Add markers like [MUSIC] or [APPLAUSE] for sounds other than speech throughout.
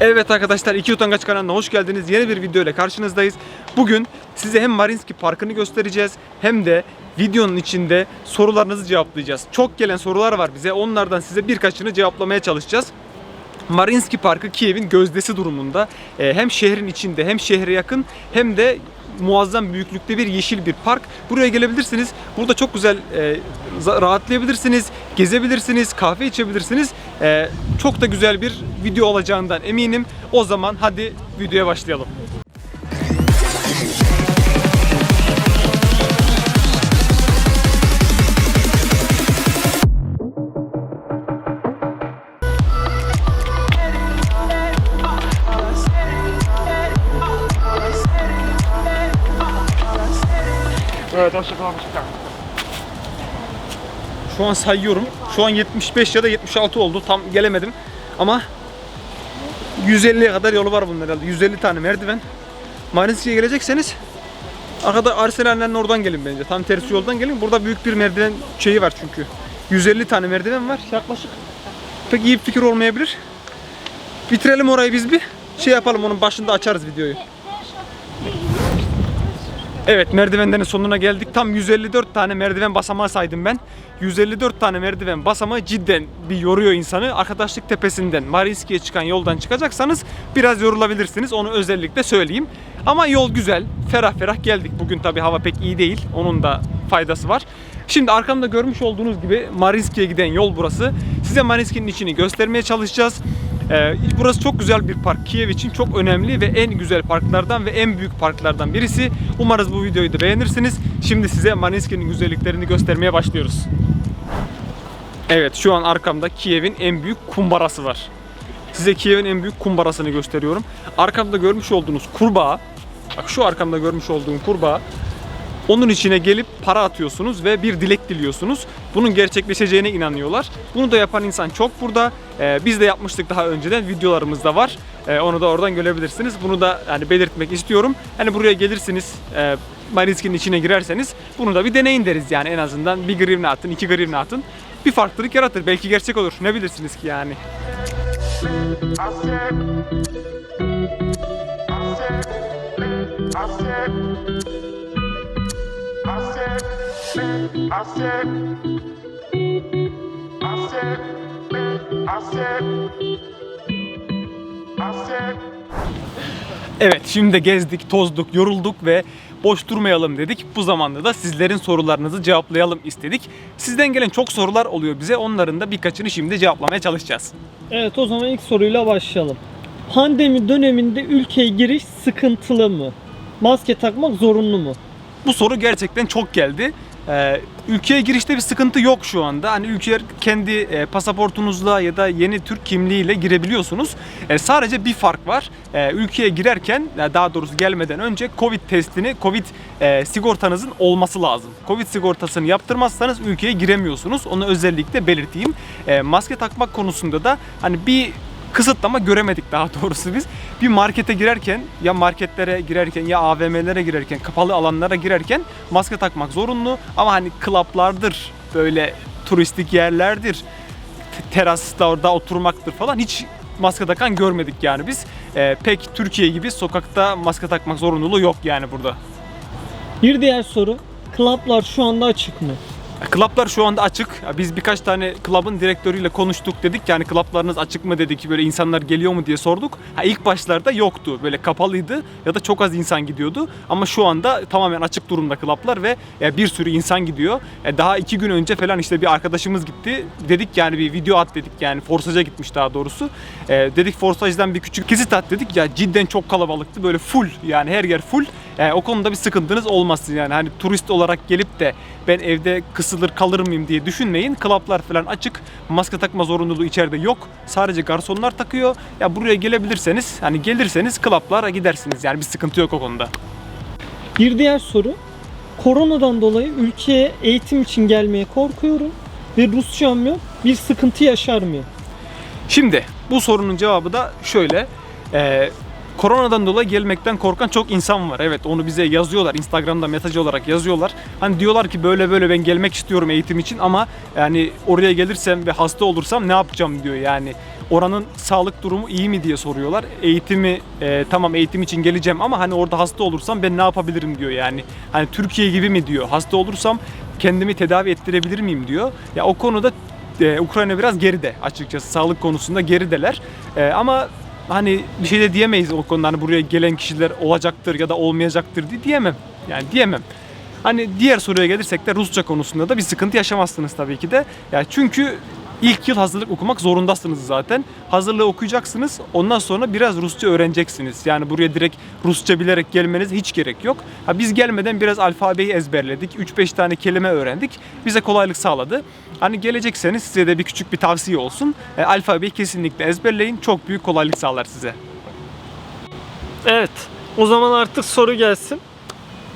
Evet arkadaşlar iki Utangaç kanalına hoş geldiniz. Yeni bir video ile karşınızdayız. Bugün size hem Marinski Parkı'nı göstereceğiz hem de videonun içinde sorularınızı cevaplayacağız. Çok gelen sorular var bize. Onlardan size birkaçını cevaplamaya çalışacağız. Marinski Parkı Kiev'in gözdesi durumunda. Ee, hem şehrin içinde hem şehre yakın hem de muazzam büyüklükte bir yeşil bir park. Buraya gelebilirsiniz. Burada çok güzel e, rahatlayabilirsiniz, gezebilirsiniz, kahve içebilirsiniz. Ee, çok da güzel bir video olacağından eminim. O zaman hadi videoya başlayalım. Evet, hoşçakalın. Şu an sayıyorum. Şu an 75 ya da 76 oldu. Tam gelemedim. Ama 150'ye kadar yolu var bunun herhalde. 150 tane merdiven. Marinski'ye gelecekseniz arkada Arsenal'lerin oradan gelin bence. Tam tersi yoldan gelin. Burada büyük bir merdiven şeyi var çünkü. 150 tane merdiven var yaklaşık. Pek iyi bir fikir olmayabilir. Bitirelim orayı biz bir. Şey yapalım onun başında açarız videoyu. Evet merdivenlerin sonuna geldik. Tam 154 tane merdiven basamağı saydım ben. 154 tane merdiven basamağı cidden bir yoruyor insanı. Arkadaşlık tepesinden Marinski'ye çıkan yoldan çıkacaksanız biraz yorulabilirsiniz. Onu özellikle söyleyeyim. Ama yol güzel. Ferah ferah geldik. Bugün tabi hava pek iyi değil. Onun da faydası var. Şimdi arkamda görmüş olduğunuz gibi Marinski'ye giden yol burası. Size Marinski'nin içini göstermeye çalışacağız. Ee, burası çok güzel bir park. Kiev için çok önemli ve en güzel parklardan ve en büyük parklardan birisi. Umarız bu videoyu da beğenirsiniz. Şimdi size Marinski'nin güzelliklerini göstermeye başlıyoruz. Evet şu an arkamda Kiev'in en büyük kumbarası var. Size Kiev'in en büyük kumbarasını gösteriyorum. Arkamda görmüş olduğunuz kurbağa, bak şu arkamda görmüş olduğum kurbağa onun içine gelip para atıyorsunuz ve bir dilek diliyorsunuz. Bunun gerçekleşeceğine inanıyorlar. Bunu da yapan insan çok burada. Ee, biz de yapmıştık daha önceden. Videolarımızda var. Ee, onu da oradan görebilirsiniz. Bunu da yani belirtmek istiyorum. Hani buraya gelirsiniz, e, Marinski'nin içine girerseniz bunu da bir deneyin deriz yani en azından. Bir grivne atın, iki grivne atın. Bir farklılık yaratır. Belki gerçek olur. Ne bilirsiniz ki yani. I said, I said, Evet şimdi de gezdik, tozduk, yorulduk ve boş durmayalım dedik. Bu zamanda da sizlerin sorularınızı cevaplayalım istedik. Sizden gelen çok sorular oluyor bize. Onların da birkaçını şimdi cevaplamaya çalışacağız. Evet o zaman ilk soruyla başlayalım. Pandemi döneminde ülkeye giriş sıkıntılı mı? Maske takmak zorunlu mu? Bu soru gerçekten çok geldi. Ee, ülkeye girişte bir sıkıntı yok şu anda. Hani ülkeye kendi e, pasaportunuzla ya da yeni Türk kimliğiyle girebiliyorsunuz. E, sadece bir fark var. E, ülkeye girerken ya daha doğrusu gelmeden önce Covid testini, Covid e, sigortanızın olması lazım. Covid sigortasını yaptırmazsanız ülkeye giremiyorsunuz. Onu özellikle belirteyim. E, maske takmak konusunda da hani bir kısıtlama göremedik daha doğrusu biz. Bir markete girerken ya marketlere girerken ya AVM'lere girerken kapalı alanlara girerken maske takmak zorunlu ama hani klaplardır böyle turistik yerlerdir te- terasta orada oturmaktır falan hiç maske takan görmedik yani biz. Ee, pek Türkiye gibi sokakta maske takmak zorunluluğu yok yani burada. Bir diğer soru. Klaplar şu anda açık mı? Klaplar şu anda açık. Biz birkaç tane klubun direktörüyle konuştuk dedik. Yani klaplarınız açık mı dedik. Böyle insanlar geliyor mu diye sorduk. Ha, ilk başlarda yoktu. Böyle kapalıydı ya da çok az insan gidiyordu. Ama şu anda tamamen açık durumda klaplar ve bir sürü insan gidiyor. E, Daha iki gün önce falan işte bir arkadaşımız gitti. Dedik yani bir video at dedik yani Forsage'a gitmiş daha doğrusu. E, Dedik Forsage'dan bir küçük kesit at dedik. Ya cidden çok kalabalıktı. Böyle full yani her yer full. E, o konuda bir sıkıntınız olmasın yani. Hani turist olarak gelip de ben evde kısılır kalır mıyım diye düşünmeyin. Klaplar falan açık. Maske takma zorunluluğu içeride yok. Sadece garsonlar takıyor. Ya buraya gelebilirseniz hani gelirseniz klaplara gidersiniz. Yani bir sıkıntı yok o konuda. Bir diğer soru. Koronadan dolayı ülkeye eğitim için gelmeye korkuyorum ve Rusçam yok. Bir sıkıntı yaşar mıyım? Şimdi bu sorunun cevabı da şöyle. Ee, koronadan dolayı gelmekten korkan çok insan var. Evet onu bize yazıyorlar. Instagram'da mesaj olarak yazıyorlar. Hani diyorlar ki böyle böyle ben gelmek istiyorum eğitim için ama yani oraya gelirsem ve hasta olursam ne yapacağım diyor yani. oranın sağlık durumu iyi mi diye soruyorlar. Eğitimi e, tamam eğitim için geleceğim ama hani orada hasta olursam ben ne yapabilirim diyor yani. Hani Türkiye gibi mi diyor. Hasta olursam kendimi tedavi ettirebilir miyim diyor. Ya o konuda e, Ukrayna biraz geride açıkçası sağlık konusunda gerideler. E, ama hani bir şey de diyemeyiz o konuda hani buraya gelen kişiler olacaktır ya da olmayacaktır diye diyemem. Yani diyemem. Hani diğer soruya gelirsek de Rusça konusunda da bir sıkıntı yaşamazsınız tabii ki de. Yani çünkü ilk yıl hazırlık okumak zorundasınız zaten. Hazırlığı okuyacaksınız. Ondan sonra biraz Rusça öğreneceksiniz. Yani buraya direkt Rusça bilerek gelmenize hiç gerek yok. Ha biz gelmeden biraz alfabeyi ezberledik. 3-5 tane kelime öğrendik. Bize kolaylık sağladı. Hani gelecekseniz size de bir küçük bir tavsiye olsun. E, alfabeyi kesinlikle ezberleyin. Çok büyük kolaylık sağlar size. Evet. O zaman artık soru gelsin.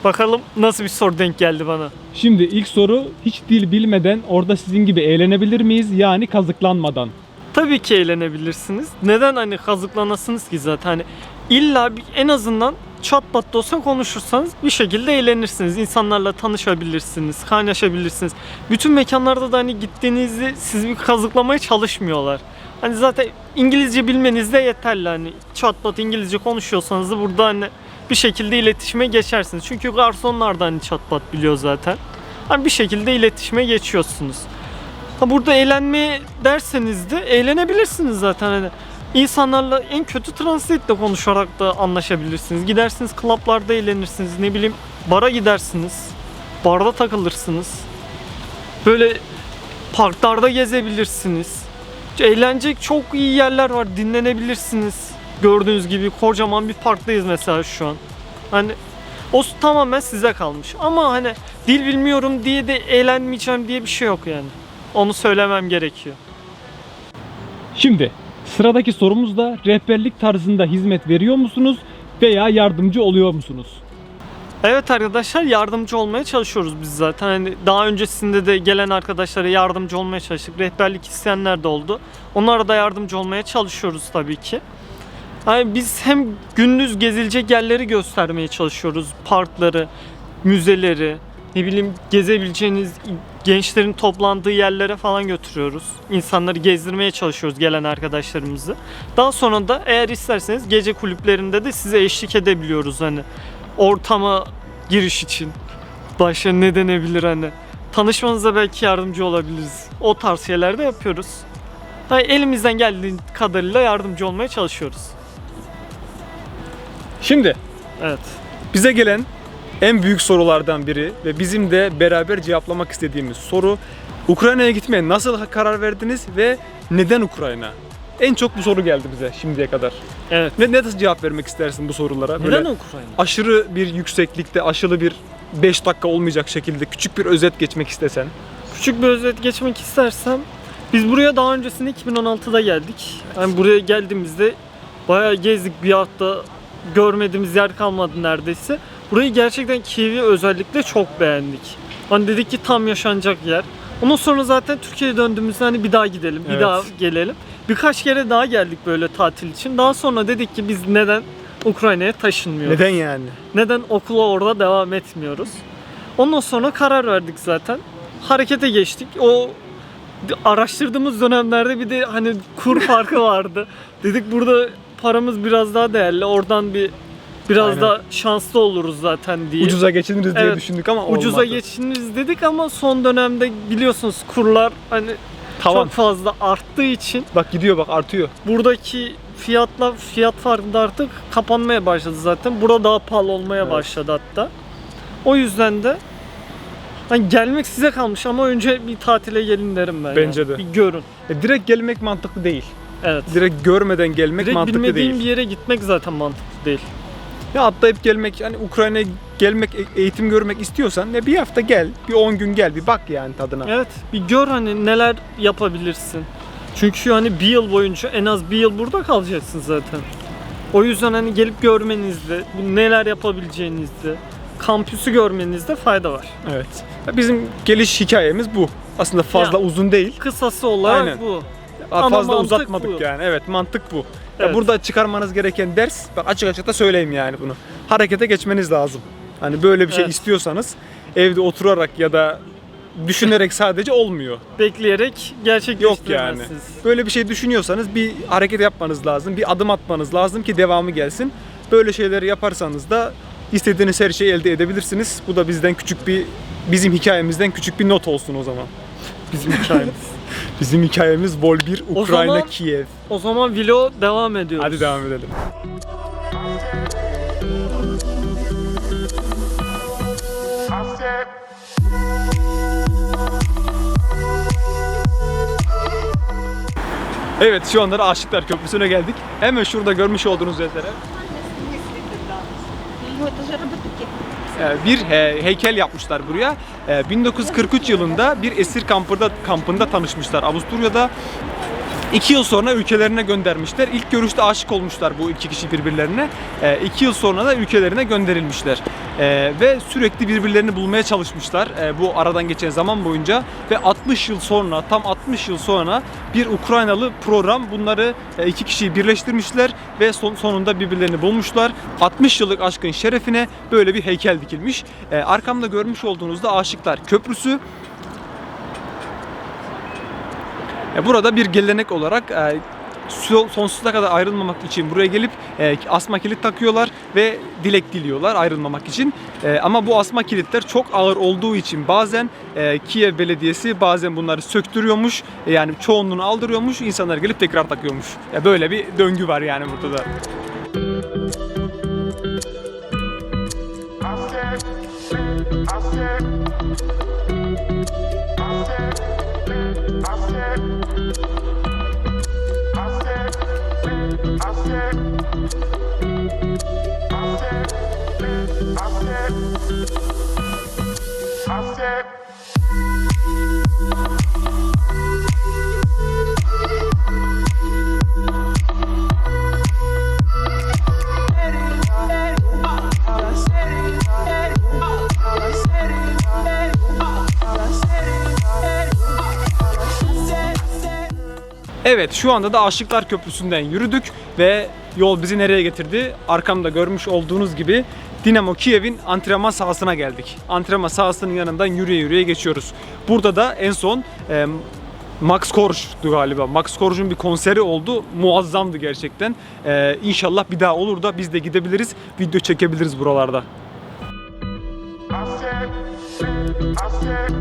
Bakalım nasıl bir soru denk geldi bana. Şimdi ilk soru hiç dil bilmeden orada sizin gibi eğlenebilir miyiz? Yani kazıklanmadan. Tabii ki eğlenebilirsiniz. Neden hani kazıklanasınız ki zaten hani illa bir, en azından çat pat da olsa konuşursanız bir şekilde eğlenirsiniz. İnsanlarla tanışabilirsiniz, kaynaşabilirsiniz. Bütün mekanlarda da hani gittiğinizde sizi bir kazıklamaya çalışmıyorlar. Hani zaten İngilizce bilmeniz de yeterli hani çat pat İngilizce konuşuyorsanız da burada hani bir şekilde iletişime geçersiniz. Çünkü garsonlar da hani çat pat biliyor zaten. Hani bir şekilde iletişime geçiyorsunuz. Ha burada eğlenme derseniz de eğlenebilirsiniz zaten hani. İnsanlarla en kötü translate ile konuşarak da anlaşabilirsiniz. Gidersiniz klaplarda eğlenirsiniz. Ne bileyim bara gidersiniz. Barda takılırsınız. Böyle parklarda gezebilirsiniz. Eğlenecek çok iyi yerler var. Dinlenebilirsiniz. Gördüğünüz gibi kocaman bir parktayız mesela şu an. Hani o tamamen size kalmış. Ama hani dil bilmiyorum diye de eğlenmeyeceğim diye bir şey yok yani. Onu söylemem gerekiyor. Şimdi sıradaki sorumuz da rehberlik tarzında hizmet veriyor musunuz veya yardımcı oluyor musunuz? Evet arkadaşlar yardımcı olmaya çalışıyoruz biz zaten. Hani daha öncesinde de gelen arkadaşlara yardımcı olmaya çalıştık. Rehberlik isteyenler de oldu. Onlara da yardımcı olmaya çalışıyoruz tabii ki. Hani biz hem gündüz gezilecek yerleri göstermeye çalışıyoruz. Parkları, müzeleri, ne bileyim gezebileceğiniz gençlerin toplandığı yerlere falan götürüyoruz. İnsanları gezdirmeye çalışıyoruz gelen arkadaşlarımızı. Daha sonra da eğer isterseniz gece kulüplerinde de size eşlik edebiliyoruz hani ortama giriş için. Başka ne denebilir hani. Tanışmanıza belki yardımcı olabiliriz. O tarz şeyler de yapıyoruz. Hani elimizden geldiği kadarıyla yardımcı olmaya çalışıyoruz. Şimdi Evet. bize gelen en büyük sorulardan biri ve bizim de beraber cevaplamak istediğimiz soru Ukrayna'ya gitmeye nasıl karar verdiniz ve neden Ukrayna? En çok bu soru geldi bize şimdiye kadar. Evet. Ne, ne nasıl cevap vermek istersin bu sorulara? Neden Böyle Ukrayna? aşırı bir yükseklikte, aşılı bir 5 dakika olmayacak şekilde küçük bir özet geçmek istesen. Küçük bir özet geçmek istersem biz buraya daha öncesinde 2016'da geldik. Yani buraya geldiğimizde bayağı gezdik bir hafta görmediğimiz yer kalmadı neredeyse. Burayı gerçekten Kiev'i özellikle çok beğendik. Hani dedik ki tam yaşanacak yer. Ondan sonra zaten Türkiye'ye döndüğümüzde hani bir daha gidelim, bir Evet. daha gelelim. Birkaç kere daha geldik böyle tatil için. Daha sonra dedik ki biz neden Ukrayna'ya taşınmıyoruz? Neden yani? Neden okula orada devam etmiyoruz? Ondan sonra karar verdik zaten. Harekete geçtik. O araştırdığımız dönemlerde bir de hani kur farkı [LAUGHS] vardı. Dedik burada paramız biraz daha değerli. Oradan bir biraz Aynen. da şanslı oluruz zaten diye. Ucuza geçiniriz diye Evet, düşündük ama Ucuza olmadı. geçiniriz dedik ama son dönemde biliyorsunuz kurlar hani Tavan. çok fazla arttığı için Bak gidiyor bak artıyor. buradaki fiyatla fiyat farkı da artık kapanmaya başladı zaten. Burada daha pahalı olmaya Evet. başladı hatta. O yüzden de hani gelmek size kalmış ama önce bir tatile gelin derim ben. Bence ya. de. Bir görün. E, direkt gelmek mantıklı değil. Evet. Direkt görmeden gelmek Direkt mantıklı bilmediğin değil. bir yere gitmek zaten mantıklı değil. Ya atlayıp gelmek hani Ukrayna'ya gelmek e- eğitim görmek istiyorsan ne bir hafta gel, bir 10 gün gel, bir bak yani tadına. Evet. Bir gör hani neler yapabilirsin. Çünkü hani bir yıl boyunca en az bir yıl burada kalacaksın zaten. O yüzden hani gelip görmenizde, neler yapabileceğinizde, kampüsü görmenizde fayda var. Evet. Bizim geliş hikayemiz bu. Aslında fazla Ya. uzun değil. Kısası olarak Aynen. bu. Fazla mantık uzatmadık bu. yani. Evet, mantık bu. Ya Evet. burada çıkarmanız gereken ders, bak açık açık da söyleyeyim yani bunu. Harekete geçmeniz lazım. Hani böyle bir şey Evet. istiyorsanız evde oturarak ya da düşünerek [LAUGHS] sadece olmuyor. Bekleyerek Yok yani. gerçekleştiremezsiniz. Böyle bir şey düşünüyorsanız bir hareket yapmanız lazım. Bir adım atmanız lazım ki devamı gelsin. Böyle şeyleri yaparsanız da istediğiniz her şeyi elde edebilirsiniz. Bu da bizden küçük bir bizim hikayemizden küçük bir not olsun o zaman. Bizim hikayemiz. [LAUGHS] Bizim hikayemiz Vol 1 O Ukrayna zaman- Kiev. o zaman vlog devam ediyoruz. Hadi devam edelim. I said, Evet şu anda da Aşıklar Köprüsü'ne geldik. Hemen şurada görmüş olduğunuz üzere Ну, это же роботуки. e, bir he- heykel yapmışlar buraya. E, 1943 yılında bir esir kampında kampında tanışmışlar Avusturya'da. İki yıl sonra ülkelerine göndermişler. İlk görüşte aşık olmuşlar bu iki kişi birbirlerine. E, yıl sonra da ülkelerine gönderilmişler. E, ve sürekli birbirlerini bulmaya çalışmışlar e, bu aradan geçen zaman boyunca. Ve 60 yıl sonra, tam 60 yıl sonra bir Ukraynalı program bunları e, iki kişiyi birleştirmişler ve son, sonunda birbirlerini bulmuşlar. 60 yıllık aşkın şerefine böyle bir heykel dikilmiş. E, arkamda görmüş olduğunuzda Aşıklar Köprüsü. E, Burada bir gelenek olarak e, so- sonsuza kadar ayrılmamak için buraya gelip e, asma kilit takıyorlar ve dilek diliyorlar ayrılmamak için. Ama bu asma kilitler çok ağır olduğu için bazen e, Kiev Belediyesi bazen bunları söktürüyormuş. Yani çoğunluğunu aldırıyormuş. insanlar gelip tekrar takıyormuş. Böyle bir döngü var yani burada da. Evet şu anda da Aşıklar Köprüsü'nden yürüdük ve yol bizi nereye getirdi? Arkamda görmüş olduğunuz gibi Dinamo Kiev'in antrenman sahasına geldik. Antrenman sahasının yanından yürüye yürüye geçiyoruz. Burada da en son e, Max Korsch'tu galiba. Max Korsch'un bir konseri oldu. Muazzamdı gerçekten. E, inşallah bir daha olur da biz de gidebiliriz. Video çekebiliriz buralarda. I said, I said,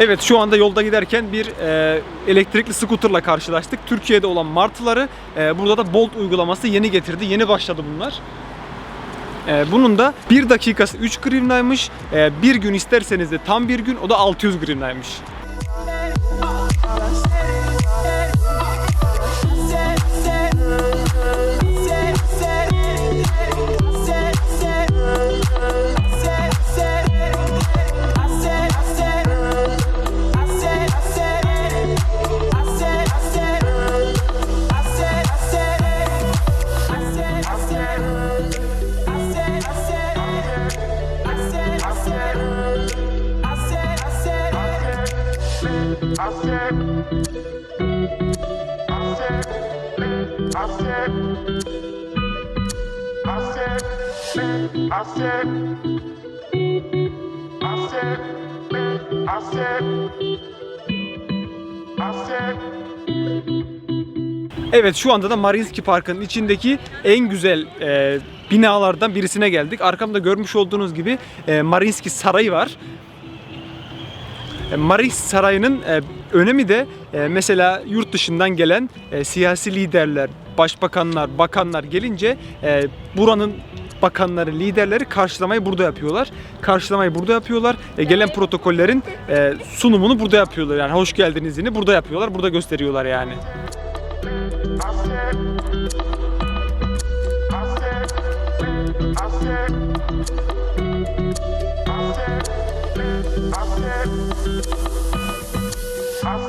Evet şu anda yolda giderken bir e, elektrikli scooterla karşılaştık. Türkiye'de olan martıları e, burada da Bolt uygulaması yeni getirdi. Yeni başladı bunlar. E, bunun da 1 dakikası 3 grivnaymış. E, bir gün isterseniz de tam bir gün o da 600 grivnaymış. Evet şu anda da Mariinski Parkı'nın içindeki en güzel e, binalardan birisine geldik. Arkamda görmüş olduğunuz gibi e, Mariinski Sarayı var. E, Mariinski Sarayı'nın e, önemi de e, mesela yurt dışından gelen e, siyasi liderler, başbakanlar, bakanlar gelince e, buranın bakanları, liderleri karşılamayı burada yapıyorlar. Karşılamayı burada yapıyorlar. E, gelen protokollerin e, sunumunu burada yapıyorlar. Yani hoş geldinizini burada yapıyorlar. Burada gösteriyorlar yani. I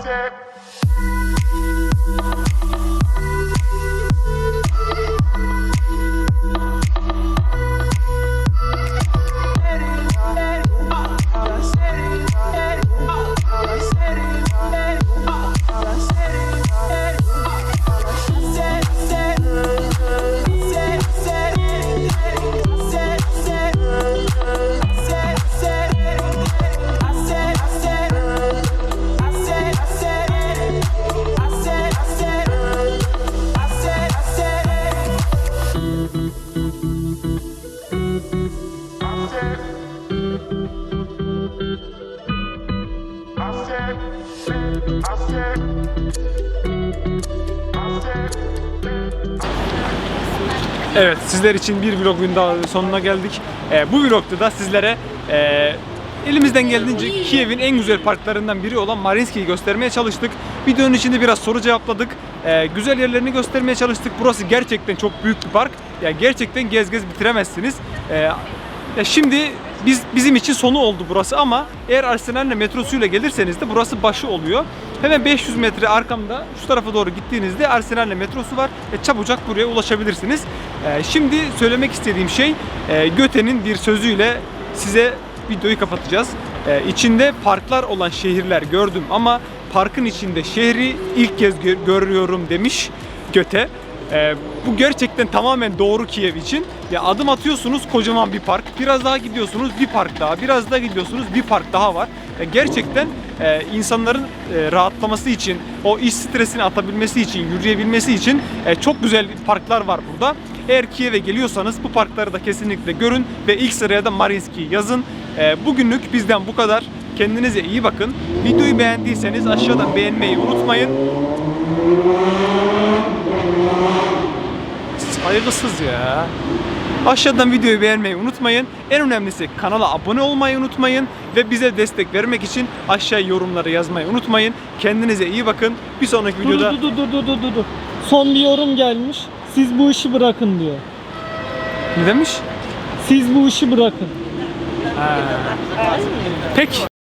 said, Evet sizler için bir vlogun daha sonuna geldik. Ee, bu vlogda da sizlere e, elimizden geldiğince Kiev'in en güzel parklarından biri olan Marinski'yi göstermeye çalıştık. Videonun içinde biraz soru cevapladık. Ee, güzel yerlerini göstermeye çalıştık. Burası gerçekten çok büyük bir park. Yani gerçekten gez gez bitiremezsiniz. Ee, ya şimdi biz bizim için sonu oldu burası ama eğer Arsenal'le metrosuyla gelirseniz de burası başı oluyor. Hemen 500 metre arkamda şu tarafa doğru gittiğinizde Arsenal'le metrosu var ve çabucak buraya ulaşabilirsiniz. Ee, şimdi söylemek istediğim şey e, Göte'nin bir sözüyle size videoyu kapatacağız. Ee, içinde parklar olan şehirler gördüm ama parkın içinde şehri ilk kez gö- görüyorum demiş Göte. Ee, bu gerçekten tamamen doğru Kiev için. Ya adım atıyorsunuz kocaman bir park. Biraz daha gidiyorsunuz bir park daha. Biraz daha gidiyorsunuz bir park daha var. Ya gerçekten e, insanların e, rahatlaması için, o iş stresini atabilmesi için, yürüyebilmesi için e, çok güzel parklar var burada. Eğer Kiev'e geliyorsanız bu parkları da kesinlikle görün ve ilk sıraya da Marinski yazın. E, bugünlük bizden bu kadar. Kendinize iyi bakın. Videoyu beğendiyseniz aşağıdan beğenmeyi unutmayın. Saygısız ya. Aşağıdan videoyu beğenmeyi unutmayın. En önemlisi kanala abone olmayı unutmayın. Ve bize destek vermek için aşağı yorumları yazmayı unutmayın. Kendinize iyi bakın. Bir sonraki Dur videoda... dur dur dur dur dur dur. Son bir yorum gelmiş. Siz bu işi bırakın diyor. Ne demiş? Siz bu işi bırakın. Peki.